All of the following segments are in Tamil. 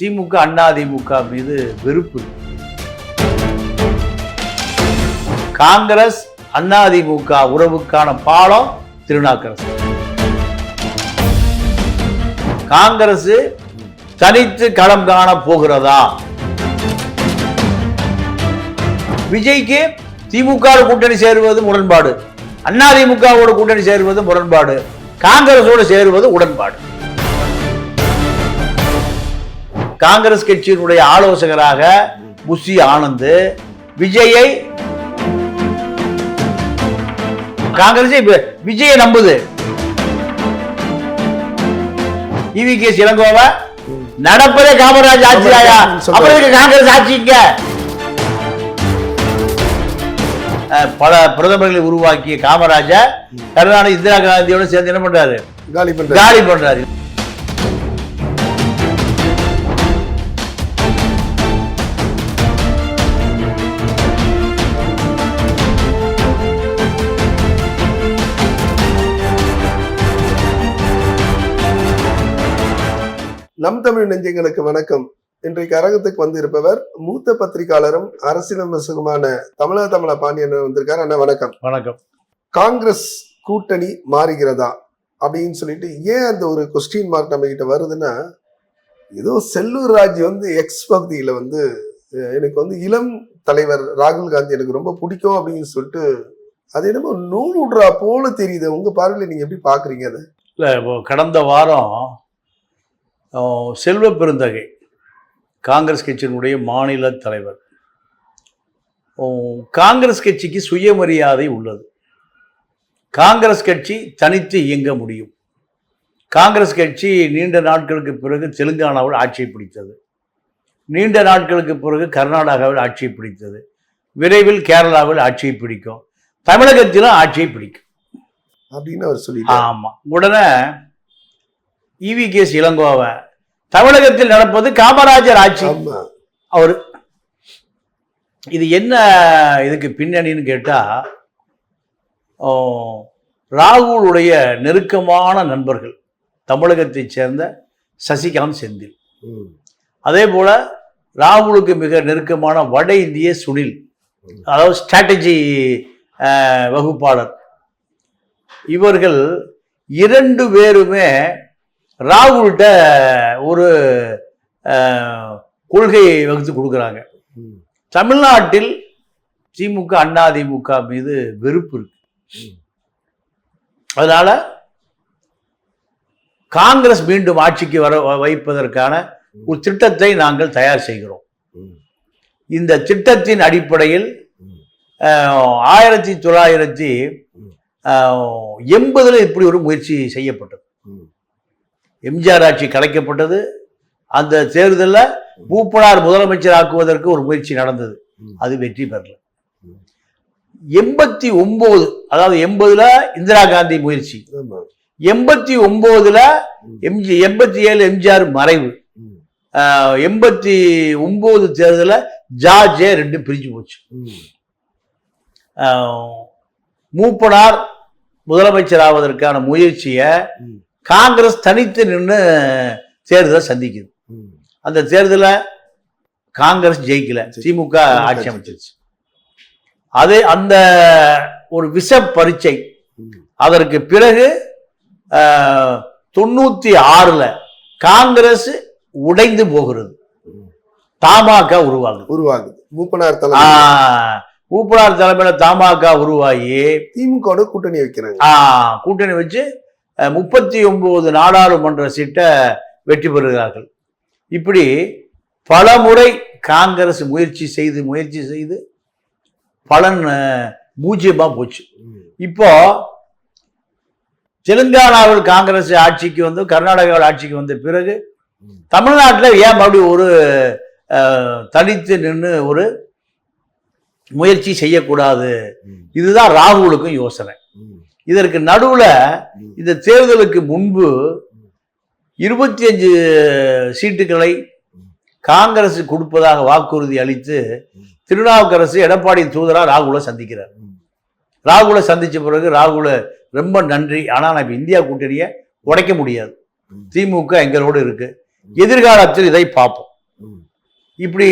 திமுக அண்ணா திமுக மீது வெறுப்பு. காங்கிரஸ் அண்ணா திமுக உறவுக்கான பாலம் திருநாக்கரசு. காங்கிரஸ் தனித்து களம் காண போகிறதா? விஜய்க்கு திமுக கூட்டணி சேருவது முரண்பாடு அண்ணா திமுகவோட கூட்டணி சேருவது முரண்பாடு காங்கிரஸோடு சேருவது உடன்பாடு. காங்கிரஸ் கட்சியினுடைய ஆலோசகராக புஷி ஆனந்த் விஜயை காங்கிரஸ் விஜயை நம்புது. இவி கே இளங்கோவ நடப்பதே காமராஜ் ஆட்சியாயா அப்புறம் காங்கிரஸ் ஆட்சிங்க பல பிரதமர்களை உருவாக்கிய காமராஜர் கருணாநிதி இந்திரா காந்தியோட சேர்ந்து என்ன பண்றாரு? காலி பண்ற காலி பண்றாரு. நம் தமிழ் நெஞ்சங்களுக்கு வணக்கம். இன்றைக்கு அரங்கத்துக்கு வந்து இருப்பவர் மூத்த பத்திரிகையாளரும் அரசியல் விமர்சகமான தமிழக தமிழ பாண்டியன் வந்திருக்காரு. அண்ணா வணக்கம். வணக்கம். காங்கிரஸ் கூட்டணி மாறுகிறதா அப்படின்னு சொல்லிட்டு ஏன் அந்த ஒரு கொஸ்டின் மார்க் நம்ம கிட்ட வருதுன்னா ஏதோ செல்லூர் ராஜ் வந்து எக்ஸ் பகுதியில வந்து எனக்கு வந்து இளம் தலைவர் ராகுல் காந்தி எனக்கு ரொம்ப பிடிக்கும் அப்படின்னு சொல்லிட்டு அது என்னமோ நூல் விடுறா போல தெரியுது. உங்க பார்வையில நீங்க எப்படி பாக்குறீங்க அதை? இல்லை இப்போ கடந்த வாரம் செல்வ பெருந்தகை காங்கிரஸ் கட்சியினுடைய மாநில தலைவர். காங்கிரஸ் கட்சிக்கு சுயமரியாதை உள்ளது. காங்கிரஸ் கட்சி தனித்து இயங்க முடியும். காங்கிரஸ் கட்சி நீண்ட நாட்களுக்கு பிறகு தெலுங்கானாவில் ஆட்சியை பிடித்தது. நீண்ட நாட்களுக்கு பிறகு கர்நாடகாவில் ஆட்சியை பிடித்தது. விரைவில் கேரளாவில் ஆட்சியை பிடிக்கும். தமிழகத்திலும் ஆட்சியை பிடிக்கும். அப்படின்னு அவர் சொல்லிட்டார். ஆமா. உடனே இவி கேஸ் இளங்கோவ. தமிழகத்தில் நடப்பது காமராஜர் ஆட்சி. அவர் இது என்ன இதுக்கு பின்னணின்னு கேட்டா ஓ, ராகுலுடைய நெருக்கமான நண்பர்கள் தமிழகத்தைச் சேர்ந்த சசிகாந்த் செந்தில். அதே போல ராகுலுக்கு மிக நெருக்கமான வட இந்திய சுனில் அதாவது ஸ்ட்ராட்டஜி வகுப்பாளர். இவர்கள் இரண்டு பேருமே ராகுல்கிட்ட ஒரு கொள்கையை வகுத்து கொடுக்குறாங்க. தமிழ்நாட்டில் திமுக அண்ணா திமுக மீது வெறுப்பு இருக்கு. அதனால காங்கிரஸ் மீண்டும் ஆட்சிக்கு வர வைப்பதற்கான ஒரு திட்டத்தை நாங்கள் தயார் செய்கிறோம். இந்த திட்டத்தின் அடிப்படையில் ஆயிரத்தி தொள்ளாயிரத்தி எண்பதுல இப்படி ஒரு முயற்சி செய்யப்பட்டது. எம்ஜிஆர் ஆட்சி கலைக்கப்பட்டது அந்த தேர்தலில் மூப்பனார் முதலமைச்சர் ஆக்குவதற்கு ஒரு முயற்சி நடந்தது. அது வெற்றி பெறல. எண்பத்தி ஒன்பது அதாவது எண்பதுல இந்திரா காந்தி முயற்சி எண்பத்தி ஒன்பதுல. எம்ஜி எண்பத்தி ஏழு எம்ஜிஆர் மறைவு எண்பத்தி ஒன்பது தேர்தலில் ஜார்ஜே ரெண்டு பிரிஞ்சு போச்சு மூப்பனார் முதலமைச்சர் ஆவதற்கான முயற்சியை. காங்கிரஸ் தனித்து நின்று தேர்தலை சந்திக்குது. அந்த தேர்தலில் காங்கிரஸ் ஜெயிக்கல. திமுக ஆட்சி அமைச்சிருச்சு. அது அந்த ஒரு விஷ பரீட்சை. அதற்கு பிறகு தொண்ணூத்தி ஆறுல காங்கிரஸ் உடைந்து போகிறது. தமாக உருவாகுது. உருவாகுது. மூப்பனார் ஊப்பனார் தலைமையில. தமாக உருவாகி திமுக கூட்டணி வைக்கிறாங்க. கூட்டணி வச்சு முப்பத்தி ஒன்பது நாடாளுமன்ற சீட்டை வெற்றி பெறுகிறார்கள் இப்படி பல முறை காங்கிரஸ் முயற்சி செய்து முயற்சி செய்து பலன் பூஜ்யமா போச்சு. இப்போ தெலுங்கானாவில் காங்கிரஸ் ஆட்சிக்கு வந்து கர்நாடகாவில் ஆட்சிக்கு வந்த பிறகு. தமிழ்நாட்டில் ஏன் மறுபடியும் ஒரு தனித்து நின்று ஒரு முயற்சி செய்யக்கூடாது. இதுதான் ராகுலுக்கும் யோசனை. இதற்கு நடுவுல. இந்த தேர்தலுக்கு முன்பு இருபத்தி அஞ்சு சீட்டுகளை காங்கிரஸ் கொடுப்பதாக வாக்குறுதி அளித்து திருநாவுக்கரசு எடப்பாடி தூதரா ராகுலை சந்திக்கிறார். ராகுலை சந்திச்ச பிறகு ராகுல ரொம்ப நன்றி. ஆனா நான் இப்ப இந்தியா கூட்டணியை உடைக்க முடியாது. திமுக எங்களோடு இருக்கு. எதிர்காலத்தில் இதை பார்ப்போம். இப்படி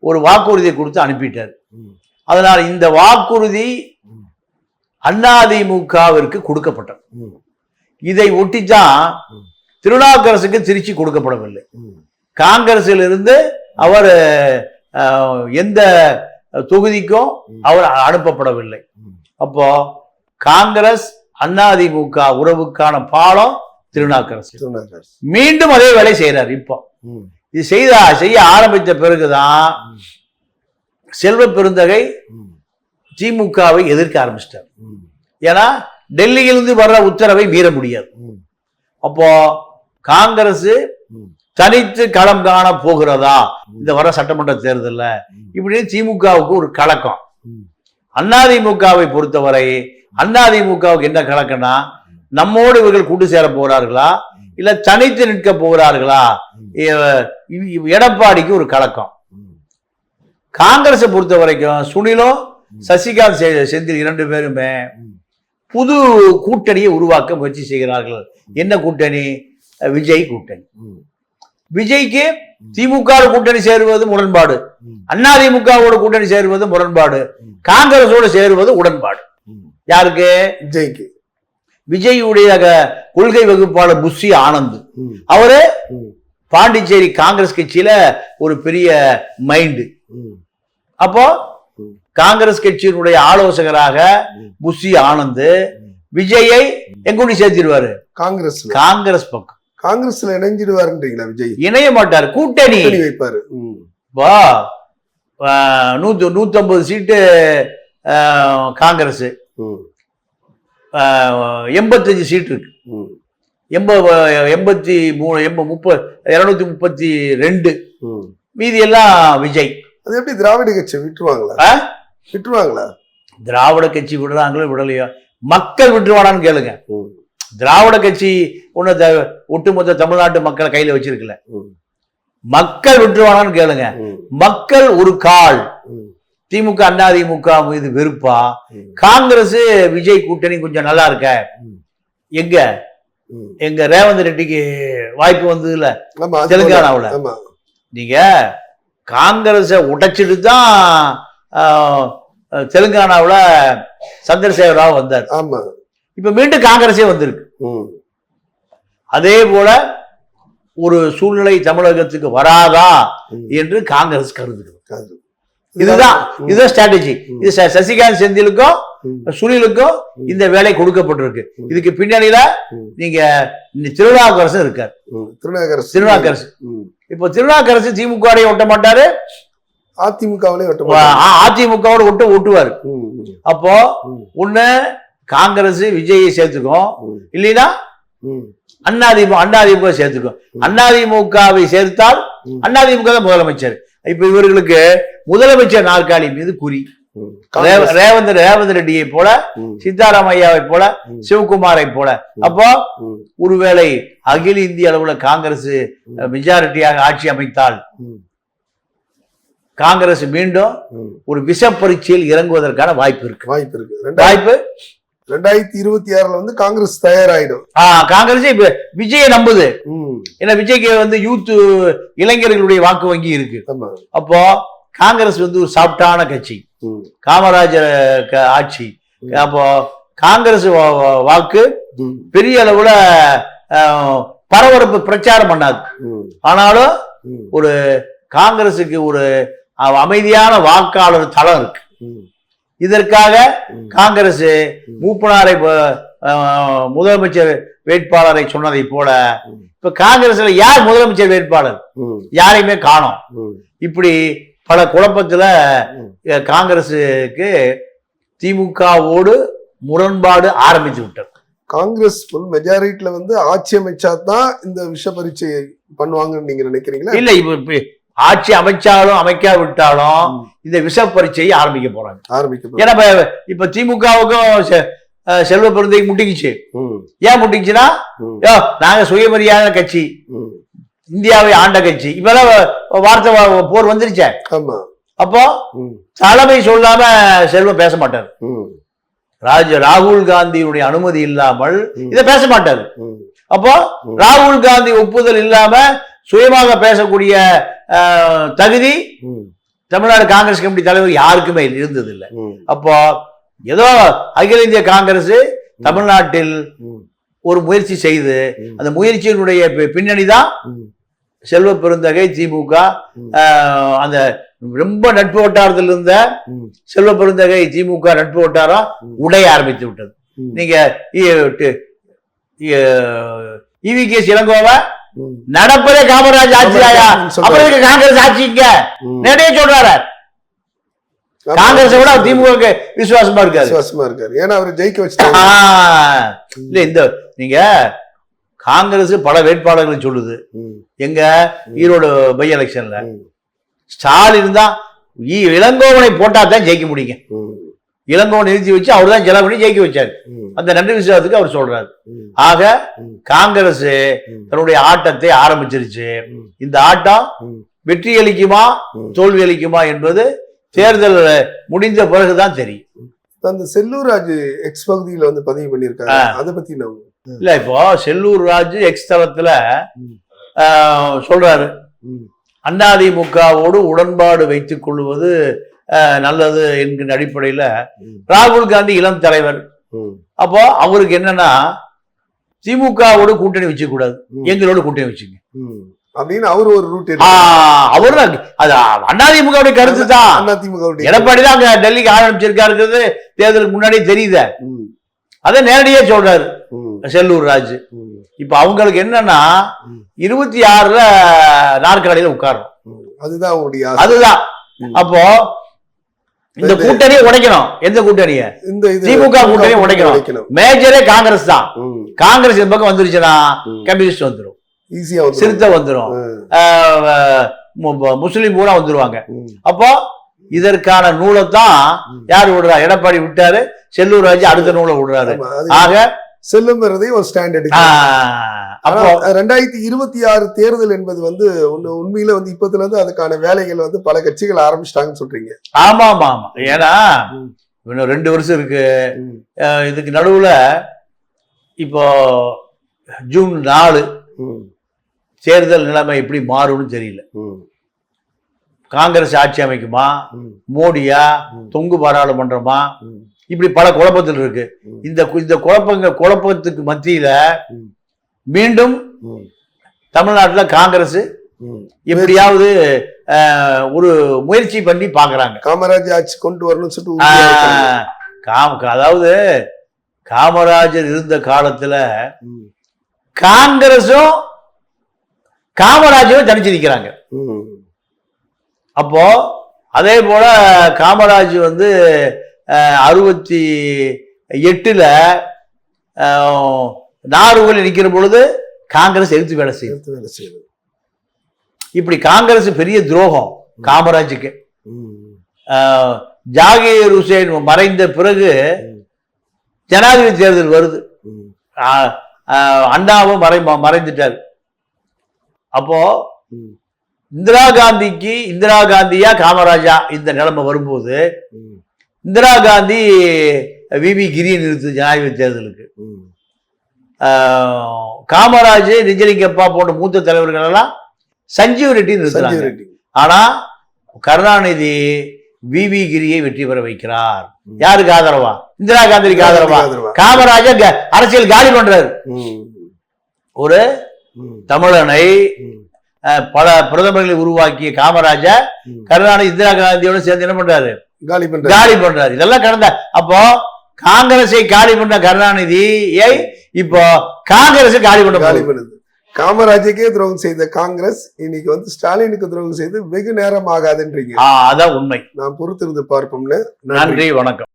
ஒரு வாக்குறுதியை கொடுத்து அனுப்பிட்டார். அதனால் இந்த வாக்குறுதி. அதிமுகவிற்கு கொடுக்கப்பட்டது. இதை ஒட்டித்தான் ம். திருநாவுக்கரசுக்கு திருச்சி கொடுக்கப்படவில்லை. காங்கிரஸில் இருந்து அவர் எந்த தொகுதிக்கும். அவர் அனுப்பப்படவில்லை. அப்போ காங்கிரஸ் அதிமுக உறவுக்கான பாலம் திருநாவுக்கரசு. மீண்டும் அதே வேலை செய்யறாரு இப்போ. இது செய்த செய்ய ஆரம்பித்த பிறகுதான் செல்வ பெருந்தகை திமுகவை எதிர்க்க ஆரம்பிச்சிட்டார். ஏன்னா டெல்லியிலிருந்து வர்ற உத்தரவை மீற முடியாது. அப்போ காங்கிரஸ் தனித்து களம் காண போகிறதா? இந்த வர சட்டமன்ற தேர்தல்ல. இப்படின்னு திமுகவுக்கு ஒரு கலக்கம். அதிமுகவை பொறுத்தவரை அதிமுகவுக்கு என்ன கலக்கம்னா நம்மோடு இவர்கள் கூட்டு சேர போறார்களா? இல்ல தனித்து நிற்க போகிறார்களா? எடப்பாடிக்கு ஒரு கலக்கம். காங்கிரஸை பொறுத்த வரைக்கும் சுனிலும் சசிகாந்த் செந்தில் இரண்டு பேருமே. புது கூட்டணியை உருவாக்க முயற்சி செய்கிறார்கள். என்ன கூட்டணி? விஜய் கூட்டணி. விஜய்க்கு திமுக கூட்டணி சேருவது முரண்பாடு. ம், அதிமுகவோட கூட்டணி சேருவது முரண்பாடு. காங்கிரஸோடு சேருவது உடன்பாடு. யாருக்கு? விஜய்க்கு. விஜயுடைய கொள்கை வகுப்பாளர் புஷி ஆனந்த். அவரு பாண்டிச்சேரி காங்கிரஸ் கட்சியில ஒரு பெரிய மைண்டு. அப்போ. காங்கிரஸ் கட்சியினுடைய ஆலோசகராக. புஷி ஆனந்த். விஜயை எங்கூடி சேர்த்திருவாரு காங்கிரஸ்ல. காங்கிரஸ் பக்கம். காங்கிரஸ்ல இணைஞ்சிடுவாருன்றீங்களா விஜய்? இணைய மாட்டார் கூட்டணி. வைப்பாரு. ஆஹ், நூத்தி நூத்தம்பது சீட்டு காங்கிரஸ். எண்பத்தஞ்சு சீட் இருக்கு. ம், எண்ப எண்பத்தி மூணு எண்ப முப்பது இருநூத்தி முப்பத்தி ரெண்டு. மீதி எல்லாம் விஜய். அது எப்படி திராவிட கட்சி விட்டுருவாங்களா? விட்டுருவாங்களா திராவிட கட்சி விடுறாங்களோ விடலையோ? மக்கள் விட்டுருவானான்னு கேளுங்க. திராவிட கட்சி த- ஒட்டுமொத்த தமிழ்நாட்டு மக்களை கையில வச்சிருக்கல மக்கள் விட்டுருவானான்னு கேளுங்க. மக்கள் ஒரு கால். திமுக அதிமுக மீது வெறுப்பா? காங்கிரஸ் விஜய் கூட்டணி கொஞ்சம் நல்லா இருக்க? எங்க. எங்க ரேவந்த் ரெட்டிக்கு வாய்ப்பு வந்ததுல அது தெலுங்கானாவுல. நீங்க காங்கிரஸை உடைச்சிட்டு தான் தெலுங்கானாவுல சந்திரசேகர ராவ் வந்தார். ஆமா. இப்ப மீண்டும் காங்கிரஸே வந்திருக்கு. அதே போல ஒரு சூழ்நிலை தமிழகத்துக்கு வராதா. என்று காங்கிரஸ் கருதுகிறது. இதுதான் இதுதான் ஸ்ட்ராட்டஜி இது சசிகாந்த் செந்திலுக்கும் சுனிலுக்கும் இந்த வேலை கொடுக்கப்பட்டிருக்கு. இதுக்கு பின்னணியில நீங்க திருநாவுக்கரசு இருக்கார். ம். திருநாகரசு திருநாவுக்கரசு. இப்போ திருநாவுக்கரசு திமுக ஒட்ட மாட்டாரு அதிமுகவிலே வெட்ட அதிமுகவோட ம், ம், அப்போ ஒண்ணு காங்கிரஸ் விஜயை சேர்த்துக்கும். இல்லைன்னா அண்ணாதிமுக அண்ணாதிமுக சேர்த்துக்கும். அண்ணாதிமுகவை சேர்த்தால். அண்ணாதிமுக தான் முதலமைச்சர். இப்ப இவர்களுக்கு முதலமைச்சர் நாற்காலி மீது குறி. ரேவந்த் ரேவந்த் ரெட்டியை போல ம், சித்தாராம் ஐயாவை போல சிவகுமாரை போல. அப்போ ஒருவேளை அகில இந்திய அளவுல காங்கிரஸ். மெஜாரிட்டியாக ஆட்சி அமைத்தால் காங்கிரஸ் மீண்டும். ஒரு விஷ பரீட்சையில் இறங்குவதற்கான வாய்ப்பு இருக்கு. வாய்ப்பு இருக்கு. வாய்ப்பு? ரெண்டாயிரத்தி இருபத்தி ஆறுல வந்து காங்கிரஸ் தயாராயிடும். ஆ, காங்கிரஸ் இப்ப விஜயை நம்புது. ஏன்னா விஜய்க்கு வந்து யூத் இளைஞர்களுடைய வாக்கு வங்கி இருக்கு. அப்போ காங்கிரஸ் வந்து ஒரு சாப்டான கட்சி. காமராஜர் ஆட்சி. அப்போ காங்கிரஸ் வாக்கு பெரிய அளவுல ஆஹ், பரபரப்பு பிரச்சாரம் பண்ணாது. ஆனாலும் ஒரு காங்கிரஸுக்கு ஒரு அமைதியான வாக்காளர் தளம் இருக்கு. இதற்காக. காங்கிரஸ் மூப்பனாரை முதலமைச்சர் வேட்பாளரை சொன்னதை போல. இப்ப காங்கிரஸ்ல யார் முதலமைச்சர் வேட்பாளர்? யாரையுமே காணோம். இப்படி பல குழப்பத்துல காங்கிரஸுக்கு திமுகவோடு முரண்பாடு ஆரம்பித்து விட்டது. காங்கிரஸ் ஃபுல் மெஜாரிட்டில வந்து ஆட்சி அமைச்சா தான் இந்த விஷ பரீட்சை பண்ணுவாங்கன்னு நீங்க நினைக்கிறீங்களா? இல்ல இப்ப ஆட்சி அமைச்சாலும் அமைக்காவிட்டாலும் இந்த விஷ பரீட்சையை ஆரம்பிக்க போறாங்க. ஆரம்பிக்க ஏன்னா இப்ப- திமுகவுக்கும் செல்வ பெருந்தை முட்டிக்கிச்சு. ஏன் முட்டிச்சுன்னா ம், யோ நாங்க சுயமரியாதை கட்சி. இந்தியாவை ஆண்ட கட்சி. இப்பெல்லாம் வார்த்தை போர் வந்துருச்சே. அப்போ தலைமை சொல்லாம செல்வம் பேச மாட்டார். ராஜ ராகுல் காந்தியினுடைய அனுமதி இல்லாமல். இதை பேச மாட்டாரு. அப்போ. ராகுல் காந்தி ஒப்புதல் இல்லாம சுயமாக பேசக்கூடிய தகுதி. தமிழ்நாடு காங்கிரஸ் கமிட்டி தலைவர் யாருக்குமே இருந்தது இல்லை ம், அப்போ ஏதோ அகில இந்திய காங்கிரஸ் தமிழ்நாட்டில் ஒரு முயற்சி செய்து அந்த முயற்சியினுடைய பின்னணி தான் செல்வ பெருந்தகை திமுக அந்த ரொம்ப நட்பு வட்டாரத்தில் இருந்த செல்வ பெருந்தகை திமுக நட்பு வட்டாரம். உடைய ஆரம்பித்து விட்டது. நீங்க இவி கே இளங்கோவ நடப்பதே காமராஜ் ஆட்சியாயா. அப்புறம் காங்கிரஸ் ஆட்சிங்க. நிறைய சொல்றாரு. காங்கிரஸை விட திமுக விசுவாசமா இருக்காரு. விசுவாசமா இருக்காரு. ஏன்னா அவர் ஜெயிக்க ஆஹ், இல்ல இந்த நீங்க காங்கிரஸ் பல வேட்பாளர்களை சொல்லுது. எங்க ஈரோடு பை எலெக்ஷன்ல. ஸ்டாலின் தான் இளங்கோவனை போட்டா தான் ஜெயிக்க முடியுங்க ம், இளங்கோவனை நிறுத்தி வச்சு அவர் தான் செலவு பண்ணி ஜெயிக்க வச்சாரு அந்த நன்றி விசுவாசத்துக்கு அவர் சொல்றாரு ஆக. காங்கிரஸ். தன்னுடைய ஆட்டத்தை ஆரம்பிச்சிருச்சு. இந்த ஆட்டம். வெற்றி அளிக்குமா. தோல்வி அளிக்குமா என்பது தேர்தல் முடிந்த பிறகுதான் தெரியும் அந்த செல்லூர் ராஜு எக்ஸ் பகுதியில வந்து பதிவு பண்ணிருக்காங்க ஆ. அதை பத்தி நான் இல்ல இப்போ செல்லூர் ராஜு எக்ஸ் தளத்துல சொல்றாரு ம், அதிமுகவோடு உடன்பாடு வைத்துக் கொள்வது நல்லது என்கிற அடிப்படையில ராகுல் காந்தி இளம் தலைவர். அப்போ அவருக்கு என்னன்னா திமுகவோடு கூட்டணி வச்சுக்க கூடாது எங்களோட கூட்டணி வச்சுங்க. அப்படின்னு அவர் ஒரு ரூட் அவரு அது அதிமுகவுடைய கருத்து தான். எடப்பாடி தான் அங்க டெல்லிக்கு ஆரம்பிச்சிருக்காருங்கிறது தேர்தலுக்கு முன்னாடியே தெரியுது. அதை நேரடியே சொல்றாரு. செல்லூர் ராஜு. இப்ப அவங்களுக்கு என்னன்னா. இருபத்தி ஆறுல நாற்காலியில உட்காரணும். அதுதான். அதுதான். அப்போ இந்த கூட்டணியை உடைக்கணும். எந்த கூட்டணிய? திமுக கூட்டணி உடைக்கணும். மேஜரே காங்கிரஸ் தான். காங்கிரஸ் இந்த பக்கம் வந்துருச்சுன்னா கம்யூனிஸ்ட் வந்துரும். ஈஸியா சிறுத்தை வந்துரும். ஆஹ் மு- மு- முஸ்லிம் பூரா வந்துருவாங்க. அப்போ இதற்கான நூலை தான் யார் விடுறா? எடப்பாடி விட்டாரு செல்லூர் ராஜு அடுத்த நூலை விடுறாரு. ஆக செல்லுங்கிறதே ஒரு ஸ்டாண்டர்ட் ரெண்டாயிரத்தி இருபத்தி ஆறு தேர்தல் என்பது வந்து ஒண்ணு உண்மையில வந்து இப்பத்துல இருந்து அதுக்கான வேலைகள் வந்து பல கட்சிகள் ஆரம்பிச்சிட்டாங்கன்னு சொல்றீங்க. ஆமா ஆமா ஆமா ஏன்னா. இன்னும் ரெண்டு வருஷம் இருக்கு. இதுக்கு நடுவுல இப்போ ஜூன் நாலு தேர்தல் நிலைமை எப்படி மாறும்னு தெரியல. காங்கிரஸ் ஆட்சி அமைக்குமா? மோடியா. தொங்கு பாராளுமன்றமா? இப்படி பல குழப்பத்தில் இருக்கு. இந்த இந்த குழப்பங்க குழப்பத்துக்கு மத்தியில. மீண்டும் தமிழ்நாட்டுல காங்கிரஸ். எப்படியாவது ஒரு முயற்சி பண்ணி பாக்குறாங்க காமராஜ் ஆட்சி கொண்டு வரணும்னு சொல்லிட்டு காம அதாவது காமராஜர் இருந்த காலத்துல காங்கிரஸும் காமராஜரும் தனிச்சு நிக்கிறாங்க ம், அப்போ அதே போல காமராஜ் வந்து அறுபத்தி எட்டுல நாகர்கோவில் நிக்கிற பொழுது காங்கிரஸ் எதிர்த்து வேலை எடுத்து வேலை செய்யுது. இப்படி காங்கிரஸ் பெரிய துரோகம் காமராஜுக்கு. ஜாகீர் ஹுசேன் மறைந்த பிறகு ஜனாதிபதி தேர்தல் வருது. அண்ணாவும் மறை மறைந்துட்டார். அப்போ இந்திரா காந்திக்கு இந்திரா காந்தியா காமராஜா இந்த நிலைமை வரும்போது இந்திரா காந்தி விவி கிரியை நிறுத்து ஜனாதிபதி தேர்தலுக்கு. காமராஜ் நிஜலிங்கப்பா போன்ற மூத்த தலைவர்கள் எல்லாம் சஞ்சீவ் ரெட்டி நிறுத்துறாங்க. ஆனா கருணாநிதி விவி கிரியை வெற்றி பெற வைக்கிறார். யாருக்கு ஆதரவா? இந்திரா காந்திக்கு ஆதரவா. காமராஜர் அரசியல் காலி பண்றாரு. ஒரு தமிழனை பல பிரதமர்களை உருவாக்கிய காமராஜர். கருணாநிதி இந்திரா காந்தியோட சேர்ந்து என்ன பண்றாரு? காலி பண்ற காலி பண்றாரு. இதெல்லாம் கடந்த அப்போ காங்கிரஸை காலி பண்ண கருணாநிதியை இப்போ காங்கிரஸ் காலி பண்ண காலி. பண்ணுது. காமராஜுக்கே துரோகம் செய்த காங்கிரஸ் இன்னைக்கு வந்து ஸ்டாலினுக்கு துரோகம் செய்து வெகு நேரம் ஆகாதுன்றீங்க அதான் உண்மை. நான் பொறுத்திருந்து பார்ப்போம்னு நன்றி வணக்கம்.